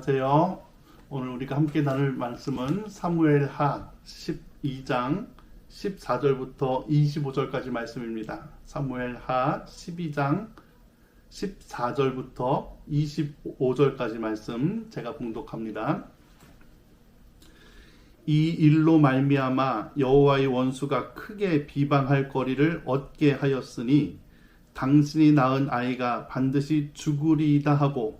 안녕하세요. 오늘 우리가 함께 나눌 말씀은 사무엘하 12장 14절부터 25절까지 말씀입니다. 사무엘하 12장 14절부터 25절까지 말씀 제가 봉독합니다. 이 일로 말미암아 여호와의 원수가 크게 비방할 거리를 얻게 하였으니 당신이 낳은 아이가 반드시 죽으리이다 하고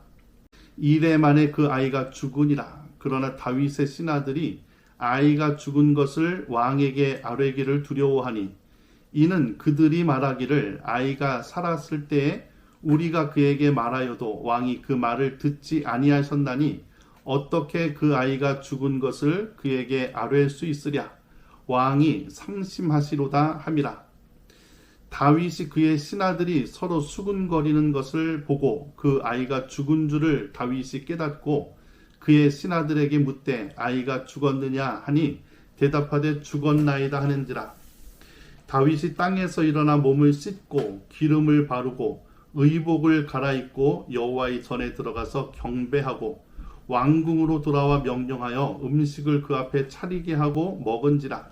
이래 만에 그 아이가 죽으니라. 그러나 다윗의 신하들이 아이가 죽은 것을 왕에게 아뢰기를 두려워하니 이는 그들이 말하기를 아이가 살았을 때에 우리가 그에게 말하여도 왕이 그 말을 듣지 아니하셨나니 어떻게 그 아이가 죽은 것을 그에게 아뢰 수 있으랴 왕이 상심하시로다 함이라 다윗이 그의 신하들이 서로 수군거리는 것을 보고 그 아이가 죽은 줄을 다윗이 깨닫고 그의 신하들에게 묻되 아이가 죽었느냐 하니 대답하되 죽었나이다 하는지라. 다윗이 땅에서 일어나 몸을 씻고 기름을 바르고 의복을 갈아입고 여호와의 전에 들어가서 경배하고 왕궁으로 돌아와 명령하여 음식을 그 앞에 차리게 하고 먹은지라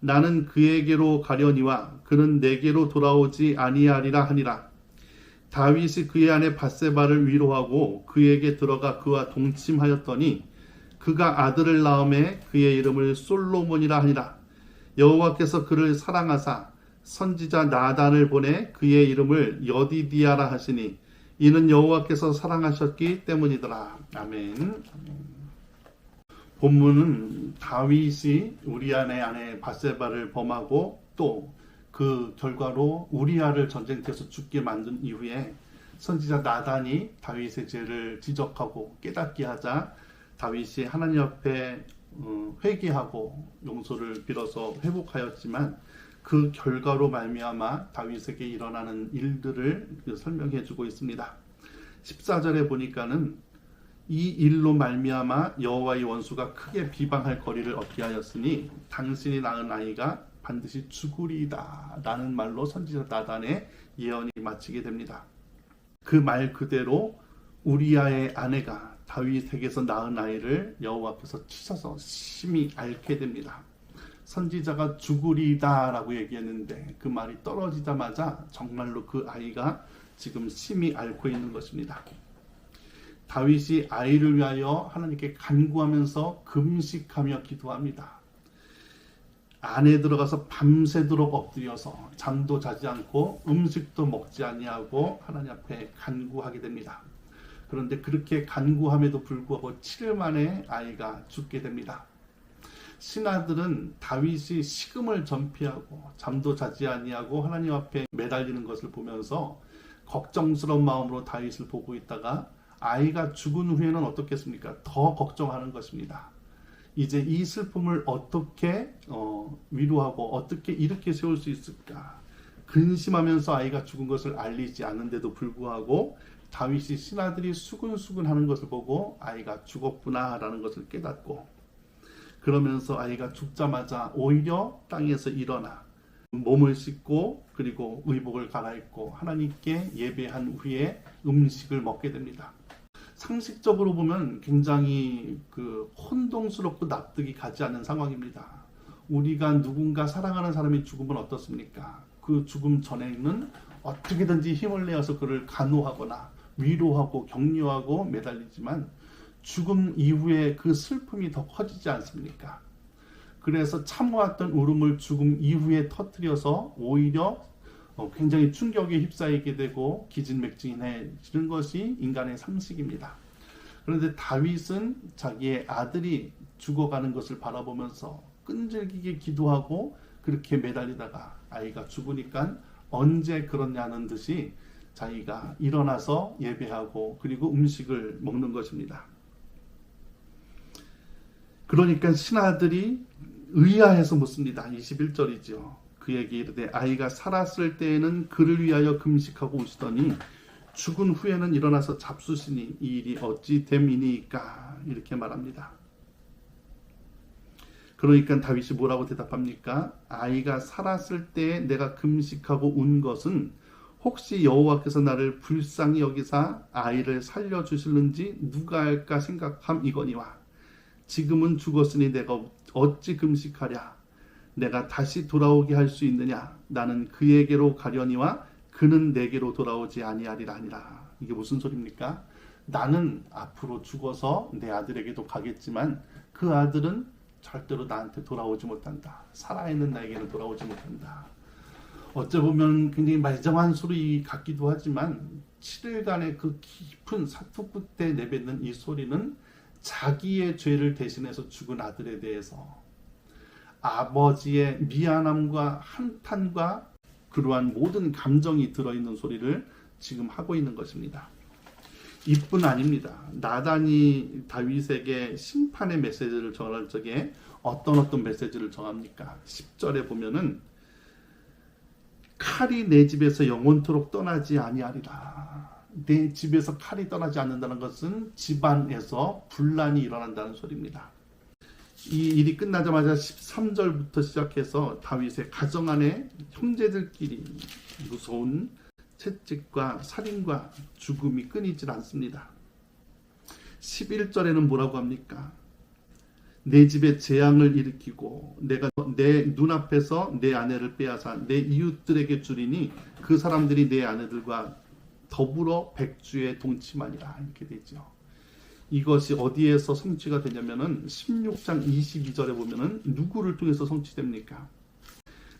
나는 그에게로 가려니와 그는 내게로 돌아오지 아니하리라 하니라. 다윗이 그의 아내 바세바를 위로하고 그에게 들어가 그와 동침하였더니 그가 아들을 낳음에 그의 이름을 솔로몬이라 하니라. 여호와께서 그를 사랑하사 선지자 나단을 보내 그의 이름을 여디디아라 하시니 이는 여호와께서 사랑하셨기 때문이더라. 아멘. 본문은 다윗이 우리아의 아내 바세바를 범하고 또 그 결과로 우리아를 전쟁터에서 죽게 만든 이후에 선지자 나단이 다윗의 죄를 지적하고 깨닫게 하자 다윗이 하나님 앞에 어, 회개하고 용서를 빌어서 회복하였지만 그 결과로 말미암아 다윗에게 일어나는 일들을 설명해 주고 있습니다. 14절에 보니까는 이 일로 말미암아 여호와의 원수가 크게 비방할 거리를 얻게 하였으니 당신이 낳은 아이가 반드시 죽으리이다 라는 말로 선지자 나단의 예언이 마치게 됩니다. 그 말 그대로 우리아의 아내가 다윗에게서 낳은 아이를 여호와께서 치셔서 심히 앓게 됩니다. 선지자가 죽으리다라고 얘기했는데 그 말이 떨어지자마자 정말로 그 아이가 지금 심히 앓고 있는 것입니다. 다윗이 아이를 위하여 하나님께 간구하면서 금식하며 기도합니다. 안에 들어가서 밤새도록 엎드려서 잠도 자지 않고 음식도 먹지 아니하고 하나님 앞에 간구하게 됩니다. 그런데 그렇게 간구함에도 불구하고 7일 만에 아이가 죽게 됩니다. 신하들은 다윗이 식음을 전피하고 잠도 자지 아니하고 하나님 앞에 매달리는 것을 보면서 걱정스러운 마음으로 다윗을 보고 있다가 아이가 죽은 후에는 어떻겠습니까? 더 걱정하는 것입니다. 이제 이 슬픔을 어떻게 어, 위로하고 어떻게 이렇게 세울 수 있을까? 근심하면서 아이가 죽은 것을 알리지 않는데도 불구하고 다윗이 신하들이 수근수근 하는 것을 보고 아이가 죽었구나라는 것을 깨닫고 그러면서 아이가 죽자마자 오히려 땅에서 일어나 몸을 씻고 그리고 의복을 갈아입고 하나님께 예배한 후에 음식을 먹게 됩니다. 상식적으로 보면 굉장히 그 혼동스럽고 납득이 가지 않는 상황입니다. 우리가 누군가 사랑하는 사람이 죽으면 어떻습니까? 그 죽음 전에는 어떻게든지 힘을 내어서 그를 간호하거나 위로하고 격려하고 매달리지만 죽음 이후에 그 슬픔이 더 커지지 않습니까? 그래서 참아왔던 울음을 죽음 이후에 터뜨려서 오히려 어, 굉장히 충격에 휩싸이게 되고 기진맥진해지는 것이 인간의 상식입니다. 그런데 다윗은 자기의 아들이 죽어가는 것을 바라보면서 끈질기게 기도하고 그렇게 매달리다가 아이가 죽으니까 언제 그러냐는 듯이 자기가 일어나서 예배하고 그리고 음식을 먹는 것입니다. 그러니까 신하들이 의아해서 묻습니다. 21절이죠. 그에게 이르되 아이가 살았을 때에는 그를 위하여 금식하고 오시더니 죽은 후에는 일어나서 잡수시니 이 일이 어찌 됨이니까 이렇게 말합니다. 그러니까 다윗이 뭐라고 대답합니까? 아이가 살았을 때 내가 금식하고 운 것은 혹시 여호와께서 나를 불쌍히 여기사 아이를 살려 주실는지 누가 알까 생각함 이거니와 지금은 죽었으니 내가 어찌 금식하랴 내가 다시 돌아오게 할 수 있느냐 나는 그에게로 가려니와 그는 내게로 돌아오지 아니하리라 아니라 이게 무슨 소리입니까? 나는 앞으로 죽어서 내 아들에게도 가겠지만 그 아들은 절대로 나한테 돌아오지 못한다. 살아있는 나에게는 돌아오지 못한다. 어째 보면 굉장히 말정한 소리 같기도 하지만 7일간의 그 깊은 사투 끝에 내뱉는 이 소리는 자기의 죄를 대신해서 죽은 아들에 대해서 아버지의 미안함과 한탄과 그러한 모든 감정이 들어있는 소리를 지금 하고 있는 것입니다. 이뿐 아닙니다. 나단이 다윗에게 심판의 메시지를 전할 적에 어떤 어떤 메시지를 정합니까? 10절에 보면은 칼이 내 집에서 영원토록 떠나지 아니하리라. 내 집에서 칼이 떠나지 않는다는 것은 집안에서 분란이 일어난다는 소리입니다. 이 일이 끝나자마자 13절부터 시작해서 다윗의 가정 안에 형제들끼리 무서운 채찍과 살인과 죽음이 끊이질 않습니다. 11절에는 뭐라고 합니까? 내 집에 재앙을 일으키고 내가 내 눈앞에서 내 아내를 빼앗아 내 이웃들에게 주리니 그 사람들이 내 아내들과 더불어 백주에 동침하니라 이렇게 되죠. 이것이 어디에서 성취가 되냐면은 16장 22절에 보면은 누구를 통해서 성취됩니까?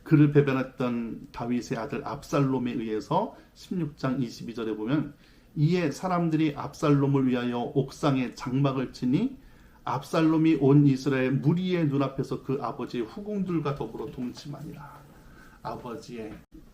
그를 배반했던 다윗의 아들 압살롬에 의해서 16장 22절에 보면 이에 사람들이 압살롬을 위하여 옥상에 장막을 치니 압살롬이 온 이스라엘 무리의 눈앞에서 그 아버지의 후궁들과 더불어 동침하니라. 아버지의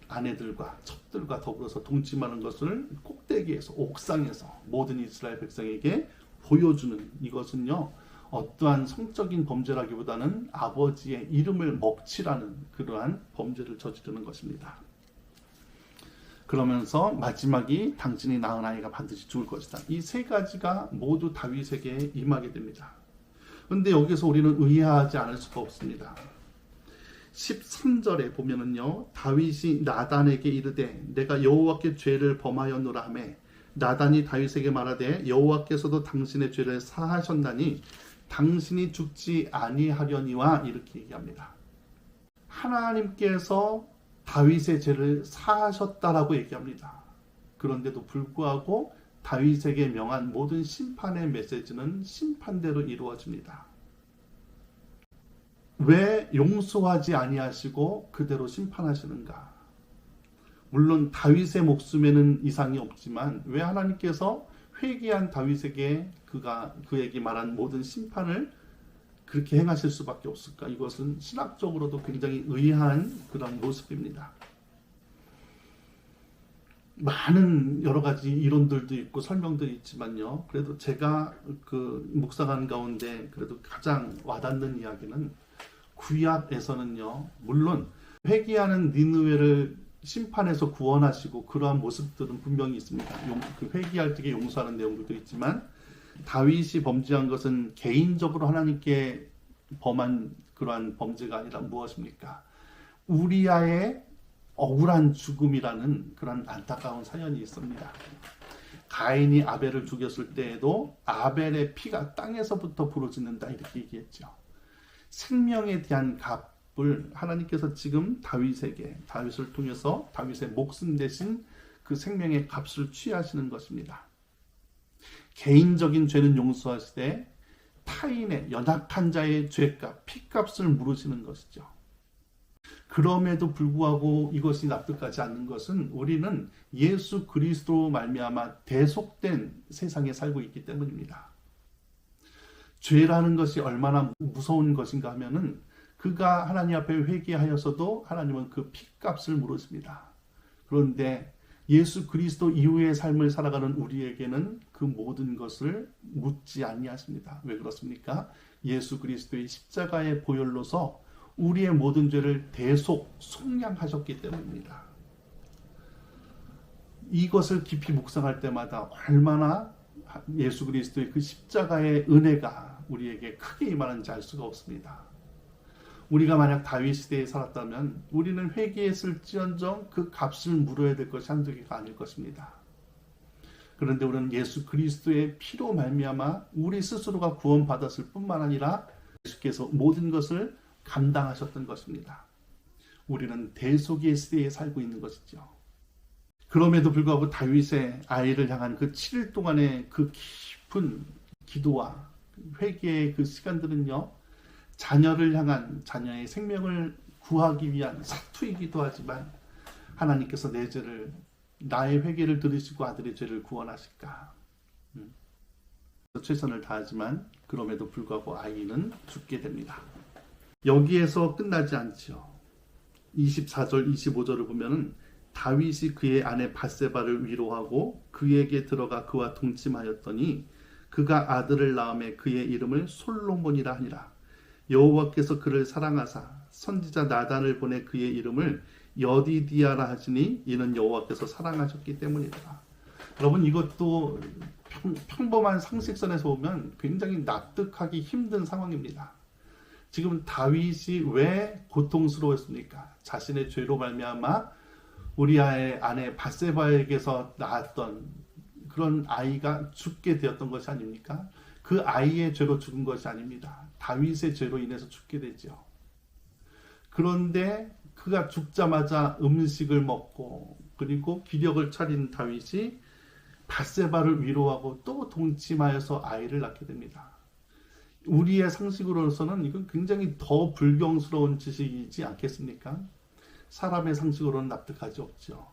아내들과 첩들과 더불어서 동침하는 것을 꼭대기에서 옥상에서 모든 이스라엘 백성에게 보여주는 이것은요. 어떠한 성적인 범죄라기보다는 아버지의 이름을 먹칠하는 그러한 범죄를 저지르는 것입니다. 그러면서 마지막이 당신이 낳은 아이가 반드시 죽을 것이다. 이 세 가지가 모두 다윗에게 임하게 됩니다. 그런데 여기서 우리는 의아하지 않을 수가 없습니다. 13절에 보면은요. 다윗이 나단에게 이르되 내가 여호와께 죄를 범하였노라 하매 나단이 다윗에게 말하되 여호와께서도 당신의 죄를 사하셨나니 당신이 죽지 아니하려니와 이렇게 얘기합니다. 하나님께서 다윗의 죄를 사하셨다라고 얘기합니다. 그런데도 불구하고 다윗에게 명한 모든 심판의 메시지는 심판대로 이루어집니다. 왜 용서하지 아니하시고 그대로 심판하시는가? 물론 다윗의 목숨에는 이상이 없지만 왜 하나님께서 회개한 다윗에게 그가 그에게 말한 모든 심판을 그렇게 행하실 수밖에 없을까? 이것은 신학적으로도 굉장히 의아한 그런 모습입니다. 많은 여러 가지 이론들도 있고 설명들이 있지만요. 그래도 제가 그 묵상한 가운데 그래도 가장 와닿는 이야기는 구약에서는요. 물론 회개하는 니느웨를 심판에서 구원하시고 그러한 모습들은 분명히 있습니다. 용, 그 회개할 때 용서하는 내용들도 있지만 다윗이 범죄한 것은 개인적으로 하나님께 범한 그러한 범죄가 아니라 무엇입니까? 우리아의 억울한 죽음이라는 그런 안타까운 사연이 있습니다. 가인이 아벨을 죽였을 때에도 아벨의 피가 땅에서부터 부러지는다 이렇게 얘기했죠. 생명에 대한 값 을 하나님께서 지금 다윗에게 다윗을 통해서 다윗의 목숨 대신 그 생명의 값을 취하시는 것입니다. 개인적인 죄는 용서하시되 타인의 연약한 자의 죄값, 피값을 물으시는 것이죠. 그럼에도 불구하고 이것이 납득하지 않는 것은 우리는 예수 그리스도 말미암아 대속된 세상에 살고 있기 때문입니다. 죄라는 것이 얼마나 무서운 것인가 하면은 그가 하나님 앞에 회개하여서도 하나님은 그 피값을 물으십니다. 그런데 예수 그리스도 이후의 삶을 살아가는 우리에게는 그 모든 것을 묻지 아니하십니다. 왜 그렇습니까? 예수 그리스도의 십자가의 보혈로서 우리의 모든 죄를 대속 속량하셨기 때문입니다. 이것을 깊이 묵상할 때마다 얼마나 예수 그리스도의 그 십자가의 은혜가 우리에게 크게 임하는지 알 수가 없습니다. 우리가 만약 다윗 시대에 살았다면 우리는 회개했을지언정 그 값을 물어야 될 것이 한두 개가 아닐 것입니다. 그런데 우리는 예수 그리스도의 피로 말미암아 우리 스스로가 구원받았을 뿐만 아니라 예수께서 모든 것을 감당하셨던 것입니다. 우리는 대속의 시대에 살고 있는 것이죠. 그럼에도 불구하고 다윗의 아이를 향한 그 7일 동안의 그 깊은 기도와 회개의 그 시간들은요, 자녀를 향한 자녀의 생명을 구하기 위한 사투이기도 하지만 하나님께서 내 죄를 나의 회개를 들으시고 아들의 죄를 구원하실까? 음. 최선을 다하지만 그럼에도 불구하고 아이는 죽게 됩니다. 여기에서 끝나지 않지요. 24절, 25절을 보면은 다윗이 그의 아내 바세바를 위로하고 그에게 들어가 그와 동침하였더니 그가 아들을 낳음에 그의 이름을 솔로몬이라 하니라. 여호와께서 그를 사랑하사 선지자 나단을 보내 그의 이름을 여디디아라 하시니 이는 여호와께서 사랑하셨기 때문이다. 여러분 이것도 평, 범한 상식선에서 보면 굉장히 납득하기 힘든 상황입니다. 지금 다윗이 왜 고통스러웠습니까? 자신의 죄로 말미암아 우리아의 아내 바세바에게서 낳았던 그런 아이가 죽게 되었던 것이 아닙니까? 그 아이의 죄로 죽은 것이 아닙니다. 다윗의 죄로 인해서 죽게 되죠. 그런데 그가 죽자마자 음식을 먹고 그리고 기력을 차린 다윗이 바세바를 위로하고 또 동침하여서 아이를 낳게 됩니다. 우리의 상식으로서는 이건 굉장히 더 불경스러운 지식이지 않겠습니까? 사람의 상식으로는 납득하지 없죠.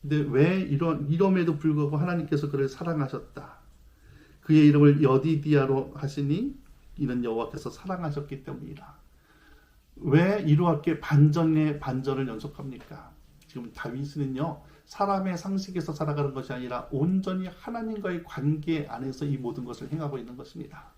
근데 왜 이런 이럼에도 불구하고 하나님께서 그를 사랑하셨다. 그의 이름을 여디디아로 하시니 이는 여호와께서 사랑하셨기 때문이라. 왜 이렇게 반전의 반전을 연속합니까? 지금 다윗은요 사람의 상식에서 살아가는 것이 아니라 온전히 하나님과의 관계 안에서 이 모든 것을 행하고 있는 것입니다.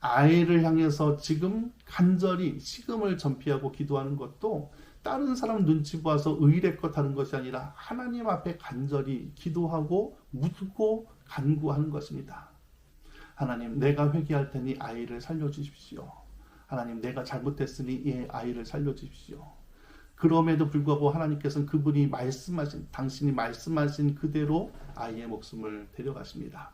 아이를 향해서 지금 간절히 식음을 전피하고 기도하는 것도 다른 사람 눈치 보아서 의례껏 하는 것이 아니라 하나님 앞에 간절히 기도하고 묻고 간구하는 것입니다. 하나님, 내가 회개할 테니 아이를 살려주십시오. 하나님, 내가 잘못했으니 이 아이를 살려주십시오. 그럼에도 불구하고 하나님께서는 그분이 말씀하신, 당신이 말씀하신 그대로 아이의 목숨을 데려가십니다.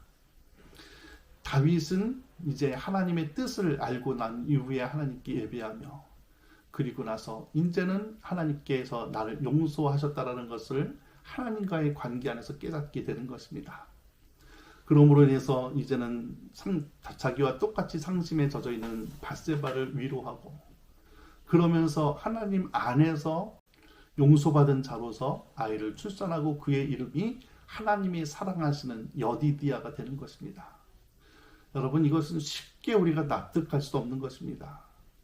다윗은 이제 하나님의 뜻을 알고 난 이후에 하나님께 예배하며 그리고 나서 이제는 하나님께서 나를 용서하셨다라는 것을 하나님과의 관계 안에서 깨닫게 되는 것입니다. 그러므로 인해서 이제는 상, 자기와 똑같이 상심에 젖어 있는 바세바를 위로하고 그러면서 하나님 안에서 용서받은 자로서 아이를 출산하고 그의 이름이 하나님이 사랑하시는 여디디아가 되는 것입니다. 여러분 이것은 쉽게 우리가 납득할 수 없는 것입니다.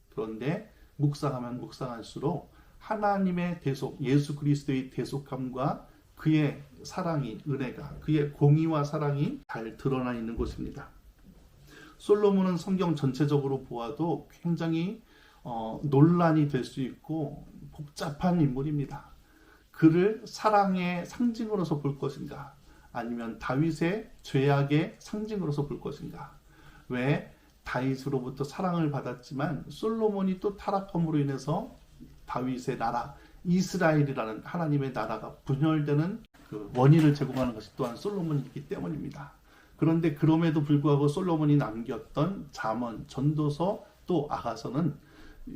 그런데 묵상하면 묵상할수록 하나님의 대속, 예수 그리스도의 대속함과 그의 사랑이, 은혜가, 그의 공의와 사랑이 잘 드러나 있는 곳입니다. 솔로몬은 성경 전체적으로 보아도 굉장히 어, 논란이 될 수 있고 복잡한 인물입니다. 그를 사랑의 상징으로서 볼 것인가? 아니면 다윗의 죄악의 상징으로서 볼 것인가? 왜 다윗으로부터 사랑을 받았지만 솔로몬이 또 타락함으로 인해서 다윗의 나라 이스라엘이라는 하나님의 나라가 분열되는 그 원인을 제공하는 것이 또한 솔로몬이기 때문입니다. 그런데 그럼에도 불구하고 솔로몬이 남겼던 잠언, 전도서 또 아가서는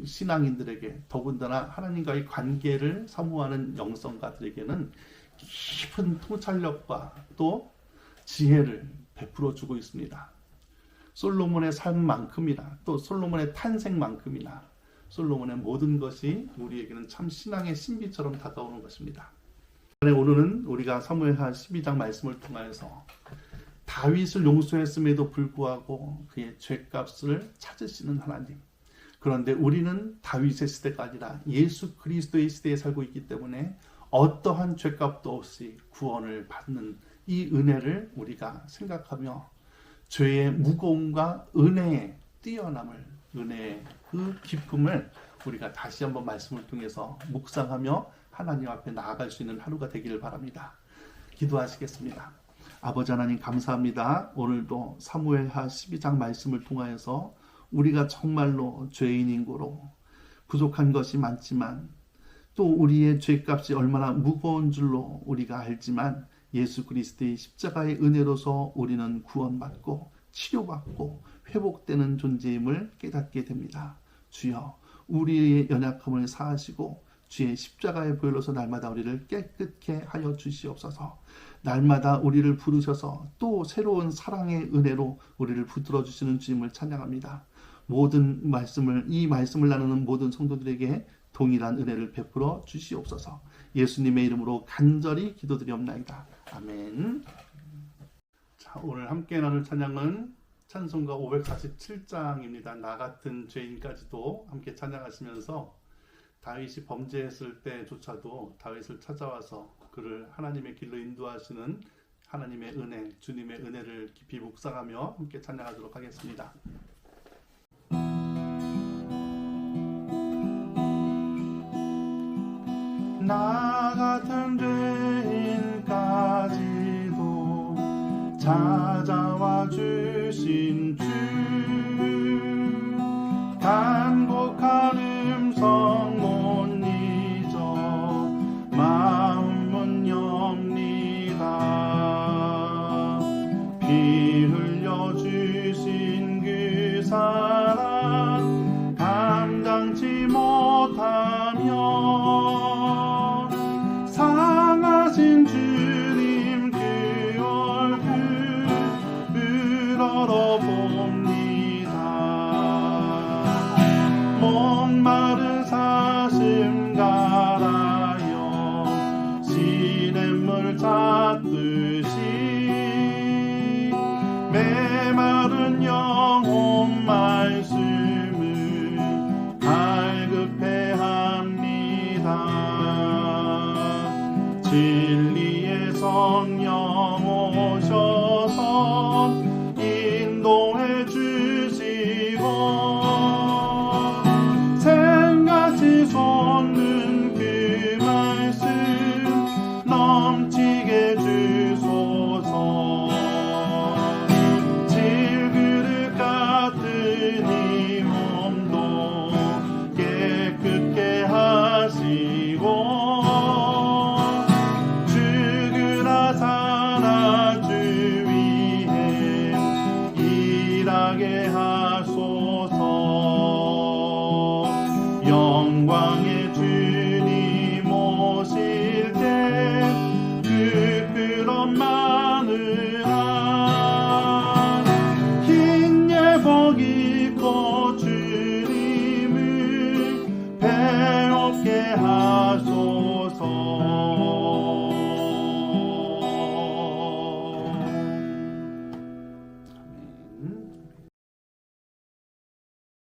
신앙인들에게 더군다나 하나님과의 관계를 사모하는 영성가들에게는 깊은 통찰력과 또 지혜를 베풀어 주고 있습니다. 솔로몬의 삶만큼이나 또 솔로몬의 탄생만큼이나 솔로몬의 모든 것이 우리에게는 참 신앙의 신비처럼 다가오는 것입니다. 오늘은 우리가 사무엘하 12장 말씀을 통하여서 다윗을 용서했음에도 불구하고 그의 죄값을 찾으시는 하나님. 그런데 우리는 다윗의 시대가 아니라 예수 그리스도의 시대에 살고 있기 때문에 어떠한 죄값도 없이 구원을 받는 이 은혜를 우리가 생각하며 죄의 무거움과 은혜의 뛰어남을 은혜의 그 기쁨을 우리가 다시 한번 말씀을 통해서 묵상하며 하나님 앞에 나아갈 수 있는 하루가 되기를 바랍니다. 기도하시겠습니다. 아버지 하나님 감사합니다. 오늘도 사무엘하 12장 말씀을 통하여서 우리가 정말로 죄인인 고로 부족한 것이 많지만 또 우리의 죄값이 얼마나 무거운 줄로 우리가 알지만 예수 그리스도의 십자가의 은혜로서 우리는 구원받고 치료받고 회복되는 존재임을 깨닫게 됩니다. 주여 우리의 연약함을 사하시고 주의 십자가의 보혈로서 날마다 우리를 깨끗게 하여 주시옵소서. 날마다 우리를 부르셔서 또 새로운 사랑의 은혜로 우리를 붙들어 주시는 주님을 찬양합니다. 모든 말씀을 이 말씀을 나누는 모든 성도들에게 동일한 은혜를 베풀어 주시옵소서. 예수님의 이름으로 간절히 기도드리옵나이다. 아멘. 자, 오늘 함께 나눌 찬양은 찬송가 547장입니다. 나 같은 죄인까지도 함께 찬양하시면서 다윗이 범죄했을 때조차도 다윗을 찾아와서 그를 하나님의 길로 인도하시는 하나님의 은혜, 주님의 은혜를 깊이 묵상하며 함께 찬양하도록 하겠습니다. 나 같은 죄 그 心里。आगे हाँ।